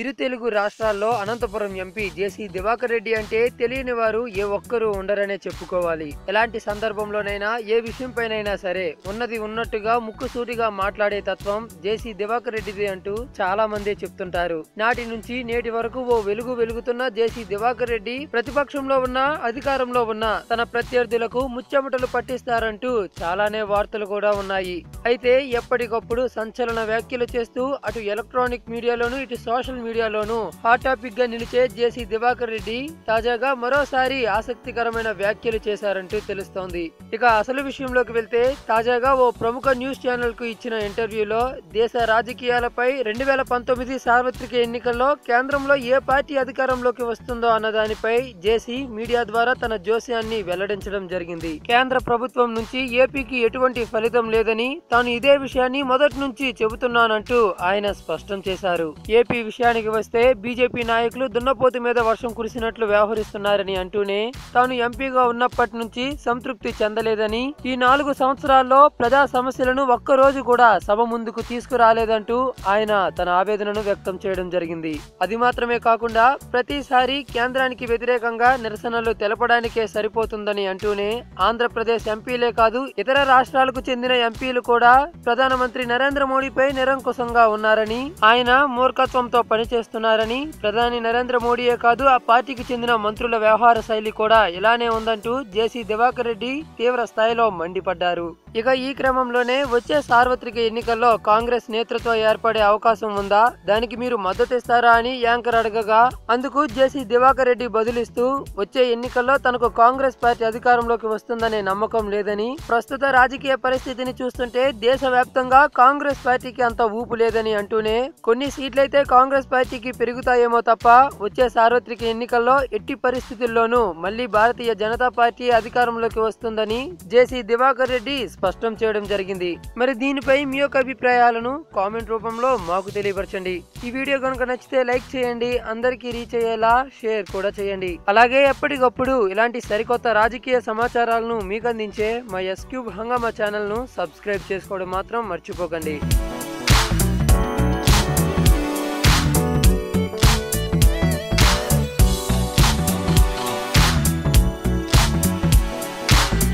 ఇరు తెలుగు రాష్ట్రాల్లో Anantapuram MP JC Diwakar Reddy అంటే తెలియని వారు ఏ ఒక్కరూ ఉండరనే చెప్పుకోవాలి. ఎలాంటి సందర్భంలోనైనా ఏ విషయంపైనైనా సరే ఉన్నది ఉన్నట్టుగా ముక్కుసూటిగా మాట్లాడే తత్వం జేసీ దివాకర్ రెడ్డిది అంటూ చాలా మంది చెప్తుంటారు. నాటి నుంచి నేటి వరకు ఓ వెలుగు వెలుగుతున్న జేసీ దివాకర్ రెడ్డి ప్రతిపక్షంలో ఉన్న అధికారంలో ఉన్న తన ప్రత్యర్థులకు ముచ్చెమటలు పట్టిస్తారంటూ చాలానే వార్తలు కూడా ఉన్నాయి. అయితే ఎప్పటికప్పుడు సంచలన వ్యాఖ్యలు చేస్తూ అటు ఎలక్ట్రానిక్ మీడియాలోను ఇటు సోషల్ మీడియాలోనూ హాట్ టాపిక్గా నిలిచే జేసీ దివాకర్ రెడ్డి తాజాగా మరోసారి ఆసక్తికరమైన వ్యాఖ్యలు చేశారంటూ తెలుస్తోంది. ఇక అసలు విషయంలోకి వెళ్తే తాజాగా ఓ ప్రముఖ న్యూస్ ఛానల్కు ఇచ్చిన ఇంటర్వ్యూలో దేశ రాజకీయాలపై రెండు వేల పంతొమ్మిది సార్వత్రిక ఎన్నికల్లో కేంద్రంలో ఏ పార్టీ అధికారంలోకి వస్తుందో అన్న దానిపై జేసీ మీడియా ద్వారా తన జోస్యాన్ని వెల్లడించడం జరిగింది. కేంద్ర ప్రభుత్వం నుంచి ఏపీకి ఎటువంటి ఫలితం లేదని తాను ఇదే విషయాన్ని మొదటి నుంచి చెబుతున్నానంటూ ఆయన స్పష్టం చేశారు. ఏపీ విషయానికి వస్తే బీజేపీ నాయకులు దున్నపోతు మీద వర్షం కురిసినట్లు వ్యవహరిస్తున్నారని అంటూనే తాను ఎంపీగా ఉన్నప్పటి నుంచి సంతృప్తి చెందలేదని ఈ నాలుగు సంవత్సరాల్లో ప్రజా సమస్యలను ఒక్క రోజు కూడా సభ ముందుకు తీసుకురాలేదంటూ ఆయన తన ఆవేదనను వ్యక్తం చేయడం జరిగింది. అది మాత్రమే కాకుండా ప్రతిసారి కేంద్రానికి వ్యతిరేకంగా నిరసనలు తెలపడానికే సరిపోతుందని అంటూనే ఆంధ్రప్రదేశ్ ఎంపీలే కాదు ఇతర రాష్ట్రాలకు చెందిన ఎంపీలు కూడా ప్రధానమంత్రి నరేంద్ర మోడీపై నిరంకుశంగా ఉన్నారని ఆయన మూర్ఖత్వంతో పనిచేస్తున్నారని ప్రధాని నరేంద్ర మోడీయే కాదు ఆ పార్టీకి చెందిన మంత్రుల వ్యవహార శైలి కూడా ఇలానే ఉందంటూ జేసీ దివాకర్ రెడ్డి తీవ్ర స్థాయిలో మండిపడ్డారు. ఇక ఈ క్రమంలోనే వచ్చే సార్వత్రిక ఎన్నికల్లో కాంగ్రెస్ నేతృత్వం ఏర్పడే అవకాశం ఉందా? దానికి మీరు మద్దతు ఇస్తారా అని యాంకర్ అడగగా అందుకు జేసీ దివాకర్ రెడ్డి బదులిస్తూ వచ్చే ఎన్నికల్లో తనకు కాంగ్రెస్ పార్టీ అధికారంలోకి వస్తుందనే నమ్మకం లేదని ప్రస్తుత రాజకీయ పరిస్థితిని చూస్తుంటే దేశవ్యాప్తంగా కాంగ్రెస్ పార్టీకి అంత ఊపు లేదని అంటూనే కొన్ని సీట్లయితే కాంగ్రెస్ పార్టీకి పెరుగుతాయేమో తప్ప వచ్చే సార్వత్రిక ఎన్నికల్లో ఎట్టి పరిస్థితుల్లోనూ మళ్ళీ భారతీయ జనతా పార్టీ అధికారంలోకి వస్తుందని జేసీ దివాకర్ రెడ్డి స్పష్టం చేయడం జరిగింది. మరి దీనిపై మీ యొక్క అభిప్రాయాలను కామెంట్ రూపంలో మాకు తెలియపరచండి. ఈ వీడియో కనుక నచ్చితే లైక్ చేయండి అందరికీ రీచ్ అయ్యేలా షేర్ కూడా చేయండి. అలాగే ఎప్పటికప్పుడు ఇలాంటి సరికొత్త రాజకీయ సమాచారాలను మీకు అందించే మా ఎస్ క్యూబ్ హంగామా ఛానల్ను సబ్స్క్రైబ్ చేసుకోవడం మాత్రం మర్చిపోకండి.